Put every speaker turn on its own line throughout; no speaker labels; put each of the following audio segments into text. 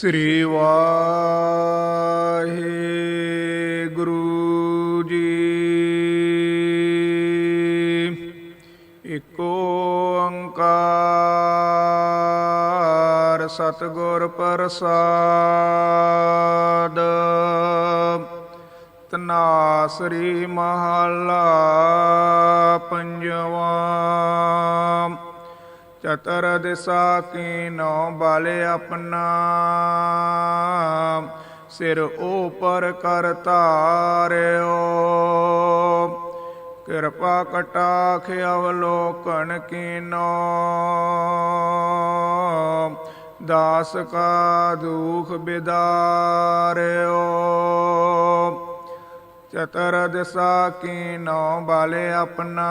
ਸ੍ਰੀ ਵਾਹਿਗੁਰੂ ਜੀ। ਇਕ ਓੰਕਾਰ ਸਤਿਗੁਰ ਪ੍ਰਸਾਦ। ਤਨਾਸਰੀ ਮਹੱਲਾ ਪੰਜਵਾਂ। ਚਤਰ ਦਿਸਾ ਕੀਨੋ ਬਲ ਆਪਣਾ। ਸਿਰ ਉਪਰ ਕਰ ਧਾਰਿਓ। ਕਿਰਪਾ ਕਟਾਖ ਅਵਲੋਕਨ ਕੀਨੋ ਦਾਸ ਕਾ ਦੁਖ ਬਿਦਾਰਿਓ। ਚਤਰ ਦਿਸਾ ਕੀਨੋ ਬਲ ਆਪਣਾ।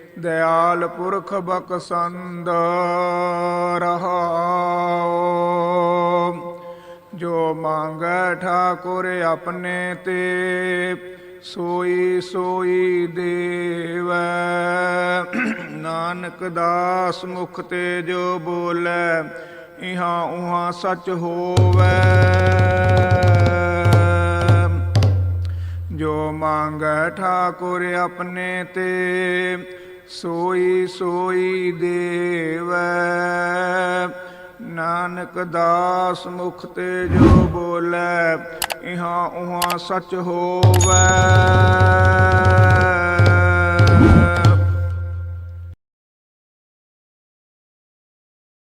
ਦਇਆਲ ਪੁਰਖ ਬਖਸੰਦ ਰਹਾਉ। ਜੋ ਮੰਗੈ ਠਾਕੁਰ ਆਪਣੇ ਤੇ, ਸੋਈ ਸੋਈ ਦੇਵੈ। ਨਾਨਕ ਦਾਸ ਮੁਖ ਤੇ ਜੋ ਬੋਲੇ, ਇਹਾਂ ਉਹਾਂ ਸੱਚ ਹੋਵੇ। ਜੋ ਮੰਗੈ ਠਾਕੁਰ ਆਪਣੇ ਤੇ ਸੋਈ ਸੋਈ ਦੇਵ। ਨਾਨਕ ਦਾਸ ਮੁਖ ਤੇ ਜੋ ਬੋਲੇ ਇਹਾਂ ਉਹਾਂ ਸੱਚ ਹੋਵੇ।